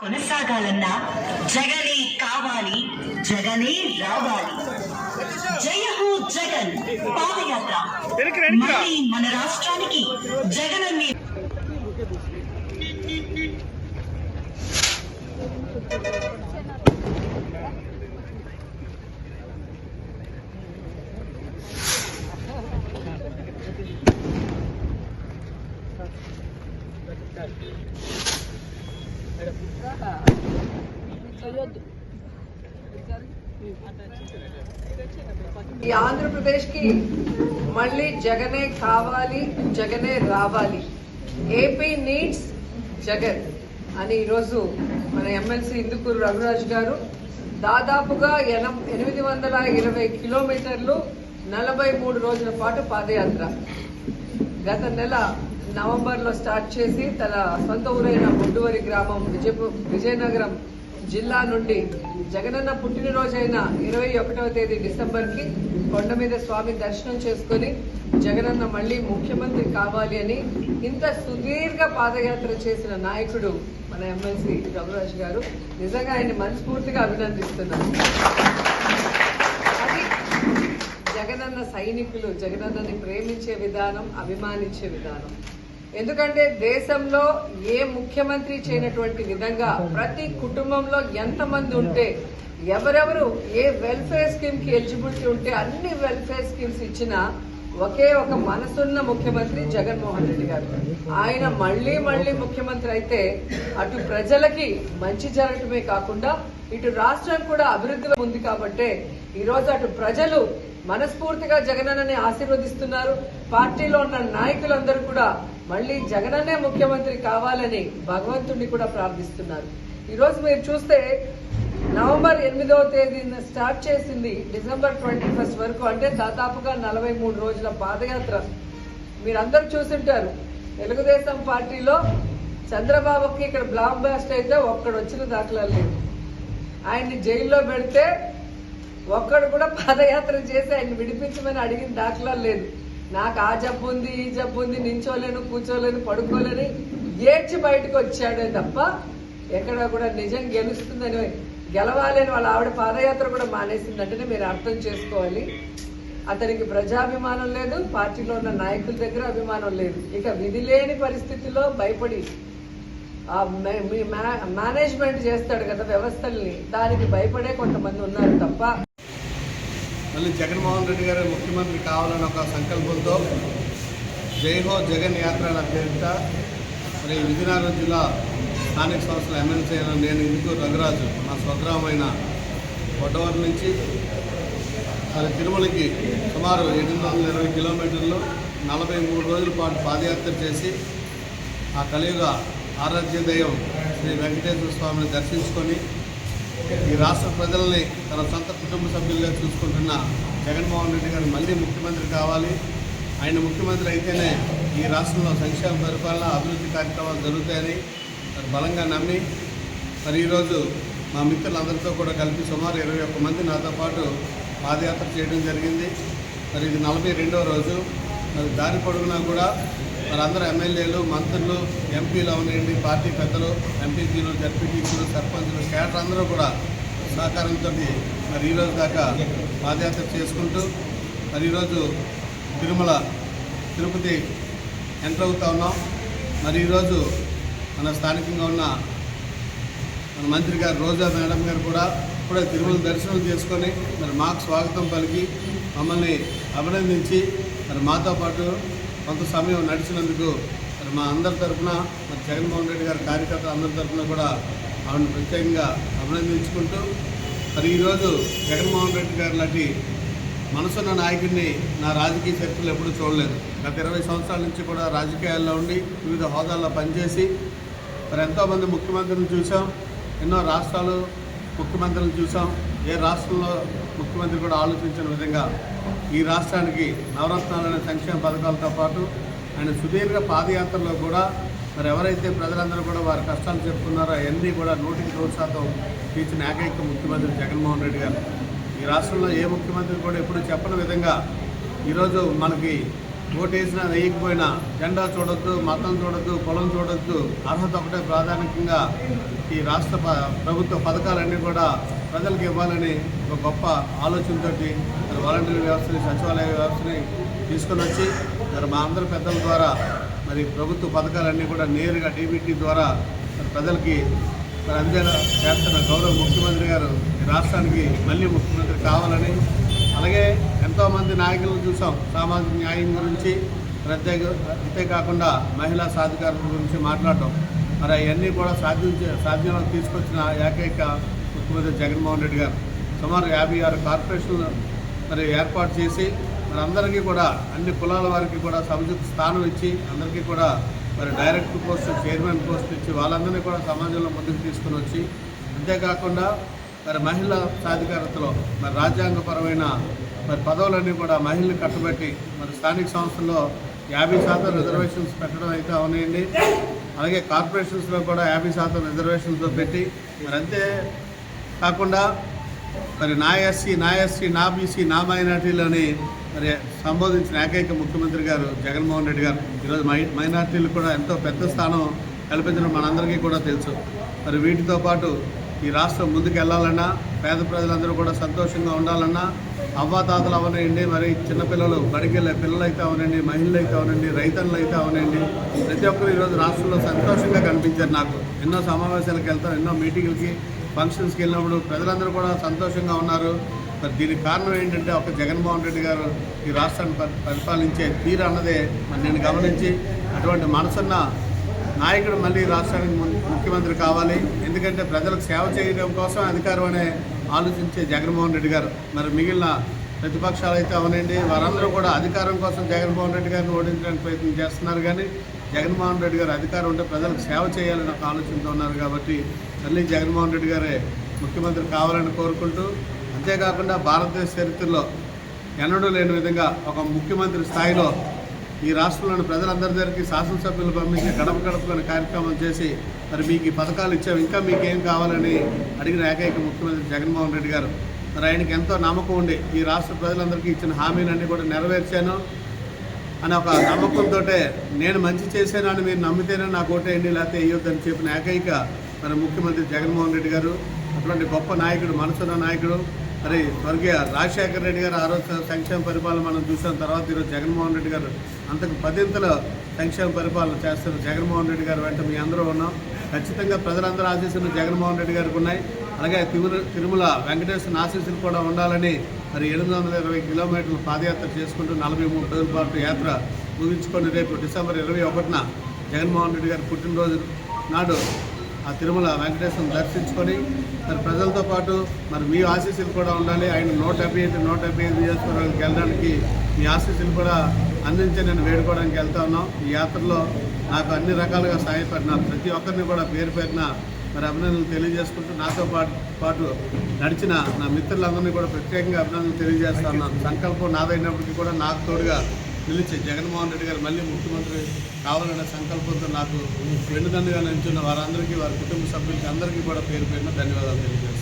కొనసాగాలన్నా జగనే కావాలి జగనే రావాలి. జయ హో జగన్ పాదయాత్ర. మళ్ళీ మన రాష్ట్రానికి జగనన్నే ఈ ఆంధ్రప్రదేశ్కి మళ్ళీ జగనే కావాలి జగనే రావాలి. ఏపీ నీడ్స్ జగన్ అని ఈరోజు మన ఎమ్మెల్సీ ఇందుకూరు రఘురాజ్ గారు దాదాపుగా ఎన- ఎనిమిది వందల ఇరవై కిలోమీటర్లు నలభై మూడు రోజుల పాటు పాదయాత్ర. గత నెల నవంబర్లో స్టార్ట్ చేసి తన సొంత ఊరైన బొడ్డువరి గ్రామం విజయపు విజయనగరం జిల్లా నుండి జగనన్న పుట్టినరోజైన ఇరవై ఒకటవ తేదీ డిసెంబర్కి కొండ మీద స్వామి దర్శనం చేసుకుని జగనన్న మళ్ళీ ముఖ్యమంత్రి కావాలి అని ఇంత సుదీర్ఘ పాదయాత్ర చేసిన నాయకుడు మన ఎమ్మెల్సీ రఘురాజ్ గారు. నిజంగా ఆయన్ని మనస్ఫూర్తిగా అభినందిస్తున్నాను. అది జగనన్న సైనికులు జగనన్నని ప్రేమించే విధానం అభిమానించే విధానం. ఎందుకంటే దేశంలో ఏ ముఖ్యమంత్రి చేయనటువంటి విధంగా ప్రతి కుటుంబంలో ఎంతమంది ఉంటే ఎవరెవరు ఏ వెల్ఫేర్ స్కీమ్కి ఎలిజిబిలిటీ ఉంటే అన్ని వెల్ఫేర్ స్కీమ్స్ ఇచ్చిన ఒకే ఒక మనసున్న ముఖ్యమంత్రి జగన్మోహన్ రెడ్డి గారు. ఆయన మళ్ళీ మళ్ళీ ముఖ్యమంత్రి అయితే అటు ప్రజలకి మంచి జరగటమే కాకుండా ఇటు రాష్ట్రం కూడా అభివృద్ధిలో ఉంది కాబట్టే ఈరోజు అటు ప్రజలు మనస్ఫూర్తిగా జగనన్నని ఆశీర్వదిస్తున్నారు. పార్టీలో ఉన్న నాయకులందరూ కూడా మళ్ళీ జగనన్నే ముఖ్యమంత్రి కావాలని భగవంతుడిని కూడా ప్రార్థిస్తున్నారు. ఈరోజు మీరు చూస్తే నవంబర్ ఎనిమిదవ తేదీన స్టార్ట్ చేసింది డిసెంబర్ ట్వంటీ ఫస్ట్ వరకు అంటే దాదాపుగా నలభై మూడు రోజుల పాదయాత్ర. మీరందరూ చూసింటారు తెలుగుదేశం పార్టీలో చంద్రబాబుకి ఇక్కడ బ్లాక్ బాస్ట్ అయితే ఒక్కడు వచ్చిన దాఖలాలు లేవు. ఆయన్ని జైల్లో పెడితే ఒక్కడు కూడా పాదయాత్ర చేసి ఆయన విడిపించమని అడిగిన దాఖలా లేదు. నాకు ఆ జబ్బు ఉంది ఈ జబ్బు ఉంది నించోలేను కూర్చోలేను పడుకోలేని ఏడ్చి బయటకు వచ్చాడే తప్ప ఎక్కడ కూడా నిజం గెలుస్తుందని గెలవాలని వాళ్ళ ఆవిడ పాదయాత్ర కూడా మానేసిందంటేనే మీరు అర్థం చేసుకోవాలి. అతనికి ప్రజాభిమానం లేదు పార్టీలో ఉన్న నాయకుల దగ్గర అభిమానం లేదు. ఇక విధి లేని పరిస్థితిలో భయపడి మే- మీ మేనేజ్మెంట్ చేస్తాడు కదా వ్యవస్థల్ని దానికి భయపడే కొంతమంది ఉన్నారు తప్ప మళ్ళీ జగన్మోహన్ రెడ్డి గారు ముఖ్యమంత్రి కావాలని ఒక సంకల్పంతో జైహో జగన్ యాత్ర పేరిట మరి విజయనగరం జిల్లా స్థానిక సంస్థల ఎమ్మెల్సీ అయిన నేను ఇందుకు రఘురాజు మా స్వగ్రామైన కొట్టవరం నుంచి మరి తిరుమలకి సుమారు ఎనిమిది వందల ఇరవై కిలోమీటర్లు నలభై మూడు రోజుల పాటు పాదయాత్ర చేసి ఆ కలియుగ ఆరాధ్య దైవం శ్రీ వెంకటేశ్వర స్వామిని దర్శించుకొని ఈ రాష్ట్ర ప్రజల్ని తన సొంత కుటుంబ సభ్యులుగా చూసుకుంటున్న జగన్మోహన్ రెడ్డి గారు మళ్ళీ ముఖ్యమంత్రి కావాలి. ఆయన ముఖ్యమంత్రి అయితేనే ఈ రాష్ట్రంలో సంక్షేమ పరిపాలన అభివృద్ధి కార్యక్రమాలు జరుగుతాయని మరి బలంగా నమ్మి మరి ఈరోజు మా మిత్రులందరితో కూడా కలిపి సుమారు ఇరవై ఒక్క మంది నాతో పాటు పాదయాత్ర చేయడం జరిగింది. మరి ఇది నలభై రెండవ రోజు. మరి దారి పొడుగునా కూడా వారందరూ ఎమ్మెల్యేలు మంత్రులు ఎంపీలు అవనండి పార్టీ పెద్దలు ఎంపీసీలు జడ్పీటీసీలు సర్పంచులు కేటర్ అందరూ కూడా సహకారంతో మరి ఈరోజు దాకా పాదయాత్ర చేసుకుంటూ మరి ఈరోజు తిరుమల తిరుపతి ఎంటర్ అవుతా ఉన్నాం. మరి ఈరోజు మన స్థానికంగా ఉన్న మన మంత్రి గారు రోజా మేడం గారు కూడా కూడా తిరుమల దర్శనం చేసుకొని మరి మాకు స్వాగతం పలికి మమ్మల్ని అభినందించి మరి మాతో పాటు కొంత సమయం నడిచినందుకు మరి మా అందరి తరఫున మరి జగన్మోహన్ రెడ్డి గారి కార్యకర్తలు అందరి తరఫున కూడా ఆవిడని ప్రత్యేకంగా అభినందించుకుంటూ మరి ఈరోజు జగన్మోహన్ రెడ్డి గారు లాంటి మనసున్న నాయకుడిని నా రాజకీయ చరిత్రలో ఎప్పుడూ చూడలేదు. గత ఇరవై సంవత్సరాల నుంచి కూడా రాజకీయాల్లో ఉండి వివిధ హోదాల్లో పనిచేసి మరి ఎంతోమంది ముఖ్యమంత్రిని చూసాం. ఎన్నో రాష్ట్రాలు ముఖ్యమంత్రులను చూసాం. ఏ రాష్ట్రంలో ముఖ్యమంత్రి కూడా ఆలోచించిన విధంగా ఈ రాష్ట్రానికి నవరత్నాలనే సంక్షేమ పథకాలతో పాటు ఆయన సుదీర్ఘ పాదయాత్రలో కూడా మరి ఎవరైతే ప్రజలందరూ కూడా వారి కష్టాలు చెప్పుకున్నారో అవన్నీ కూడా నూటికి నూరు శాతం తీర్చిన ఏకైక ముఖ్యమంత్రి జగన్మోహన్ రెడ్డి గారు. ఈ రాష్ట్రంలో ఏ ముఖ్యమంత్రి కూడా ఎప్పుడూ చెప్పని విధంగా ఈరోజు మనకి ఓటేసినా వేయకపోయినా జెండా చూడొద్దు మతం చూడొద్దు కులం చూడొద్దు. అర్హత ఒకటే ప్రాధాన్యంగా ఈ రాష్ట్ర ప- ప్రభుత్వ పథకాలన్నీ కూడా ప్రజలకు ఇవ్వాలని ఒక గొప్ప ఆలోచనతోటి మరి వాలంటీర్ వ్యవస్థని సచివాలయ వ్యవస్థని తీసుకొని వచ్చి మరి మా అందరి పెద్దల ద్వారా మరి ప్రభుత్వ పథకాలన్నీ కూడా నేరుగా డీబీటీ ద్వారా మరి ప్రజలకి మరి అందేలా చేస్తున్న గౌరవ ముఖ్యమంత్రి గారు ఈ రాష్ట్రానికి మళ్ళీ ముఖ్యమంత్రి కావాలని ఎంతోమంది నాయకులను చూసాం. సామాజిక న్యాయం గురించి ప్రత్యేక అంతేకాకుండా మహిళా సాధికారత గురించి మాట్లాడటం. మరి అవన్నీ కూడా సాధ్యం చే- సాధ్యంలోకి తీసుకొచ్చిన ఏకైక ముఖ్యమంత్రి జగన్మోహన్ రెడ్డి గారు. సుమారు యాభై ఆరు కార్పొరేషన్లు మరి ఏర్పాటు చేసి మరి అందరికీ కూడా అన్ని కులాల వారికి కూడా సముచిత స్థానం ఇచ్చి అందరికీ కూడా మరి డైరెక్టర్ పోస్ట్ చైర్మన్ పోస్ట్ ఇచ్చి వాళ్ళందరినీ కూడా సమాజంలో ముందుకు తీసుకుని వచ్చి అంతేకాకుండా మరి మహిళా సాధికారతలో మరి రాజ్యాంగపరమైన మరి పదవులన్నీ కూడా మహిళలు కట్టుబెట్టి మరి స్థానిక సంస్థల్లో యాభై శాతం రిజర్వేషన్స్ పెట్టడం అయితే అవునండి. అలాగే కార్పొరేషన్స్లో కూడా యాభై శాతం రిజర్వేషన్స్తో పెట్టి మరి అంతే కాకుండా మరి నా ఎస్సీ నా ఎస్సీ నా బీసీ నా మైనార్టీలని మరి సంబోధించిన ఏకైక ముఖ్యమంత్రి గారు జగన్మోహన్ రెడ్డి గారు. ఈరోజు మై మైనార్టీలు కూడా ఎంతో పెద్ద స్థానం కల్పించడం మనందరికీ కూడా తెలుసు. మరి వీటితో పాటు ఈ రాష్ట్రం ముందుకు వెళ్ళాలన్నా పేద ప్రజలందరూ కూడా సంతోషంగా ఉండాలన్నా అవ్వాతాతలు అవనండి మరి చిన్నపిల్లలు బడికెళ్ళే పిల్లలు అయితే అవనండి మహిళలు అయితే అవనండి రైతన్లు అయితే అవనండి. ప్రతి ఒక్కరు ఈరోజు రాష్ట్రంలో సంతోషంగా కనిపించారు నాకు. ఎన్నో సమావేశాలకు వెళ్తాం ఎన్నో మీటింగులకి ఫంక్షన్స్కి వెళ్ళినప్పుడు ప్రజలందరూ కూడా సంతోషంగా ఉన్నారు. మరి దీనికి కారణం ఏంటంటే ఒక జగన్మోహన్ రెడ్డి గారు ఈ రాష్ట్రాన్ని పరి- పరిపాలించే తీరు అన్నదే మరి నేను గమనించి అటువంటి మనసున్న నాయకుడు మళ్ళీ రాష్ట్రానికి ము- ముఖ్యమంత్రి కావాలి. ఎందుకంటే ప్రజలకు సేవ చేయడం కోసం అధికారం అనే ఆలోచించే జగన్మోహన్ రెడ్డి గారు. మరి మిగిలిన ప్రతిపక్షాలు అయితే అవనండి. వారందరూ కూడా అధికారం కోసం జగన్మోహన్ రెడ్డి గారిని ఓడించడానికి ప్రయత్నం చేస్తున్నారు కానీ జగన్మోహన్ రెడ్డి గారు అధికారం ఉంటే ప్రజలకు సేవ చేయాలని ఒక ఆలోచనతో ఉన్నారు కాబట్టి మళ్ళీ జగన్మోహన్ రెడ్డి గారే ముఖ్యమంత్రి కావాలని కోరుకుంటూ అంతేకాకుండా భారతదేశ చరిత్రలో ఎన్నడూ లేని విధంగా ఒక ముఖ్యమంత్రి స్థాయిలో ఈ రాష్ట్రంలోని ప్రజలందరి దగ్గరికి శాసనసభ్యులు పంపించి గడప గడపలోని కార్యక్రమం చేసి మరి మీకు ఈ పథకాలు ఇచ్చాం ఇంకా మీకేం కావాలని అడిగిన ఏకైక ముఖ్యమంత్రి జగన్మోహన్ రెడ్డి గారు. మరి ఆయనకి ఎంతో నమ్మకం ఉండి ఈ రాష్ట్ర ప్రజలందరికీ ఇచ్చిన హామీలన్నీ కూడా నెరవేర్చాను అని ఒక నమ్మకంతో నేను మంచి చేశాను అని మీరు నమ్మితేనే నాకు ఓటేయండి లేకపోతే వేయొద్దని చెప్పిన ఏకైక మరి ముఖ్యమంత్రి జగన్మోహన్ రెడ్డి గారు అటువంటి గొప్ప నాయకుడు మనసున్న నాయకుడు మరి స్వర్గీయ రాజశేఖర రెడ్డి గారు ఆ రోజు సంక్షేమ పరిపాలన మనం చూసిన తర్వాత ఈరోజు జగన్మోహన్ రెడ్డి గారు అంతకు పదింతల సంక్షేమ పరిపాలన చేస్తున్న జగన్మోహన్ రెడ్డి గారు వెంట మీ అందరూ ఉన్నాం. ఖచ్చితంగా ప్రజలందరూ ఆశీస్సులు జగన్మోహన్ రెడ్డి గారికి ఉన్నాయి. అలాగే తిరుమల తిరుమల వెంకటేశ్వర ఆశీస్సులు కూడా ఉండాలని మరి ఎనిమిది వందల ఇరవై కిలోమీటర్లు పాదయాత్ర చేసుకుంటూ నలభై మూడు రోజుల పాటు యాత్ర ముగించుకొని రేపు డిసెంబర్ ఇరవై ఒకటిన జగన్మోహన్ రెడ్డి గారి పుట్టినరోజు నాడు ఆ తిరుమల వెంకటేశ్వరం దర్శించుకొని మరి ప్రజలతో పాటు మరి మీ ఆశీస్సులు కూడా ఉండాలి. ఆయన నూట డెబ్బై ఐదు నూట డెబ్బై ఐదు నియోజకవర్గాలకు వెళ్ళడానికి మీ ఆశీస్సులు కూడా అందించి నేను వేడుకోవడానికి వెళ్తా ఉన్నాం. ఈ యాత్రలో నాకు అన్ని రకాలుగా సహాయపడిన ప్రతి ఒక్కరిని కూడా పేరు పేరున మరి అభినందనలు తెలియజేసుకుంటూ నాతో పాటు పాటు నడిచిన నా మిత్రులందరినీ కూడా ప్రత్యేకంగా అభినందనలు తెలియజేస్తా ఉన్నాను. సంకల్పం నాదైనప్పటికీ కూడా నాకు తోడుగా నిలిచి జగన్మోహన్ రెడ్డి గారు మళ్ళీ ముఖ్యమంత్రి కావాలనే సంకల్పంతో నాకు వెన్నుదండుగా నిల్చున్న వారందరికీ వారి కుటుంబ సభ్యులకి అందరికీ కూడా పేరు పేరున ధన్యవాదాలు తెలియజేస్తాను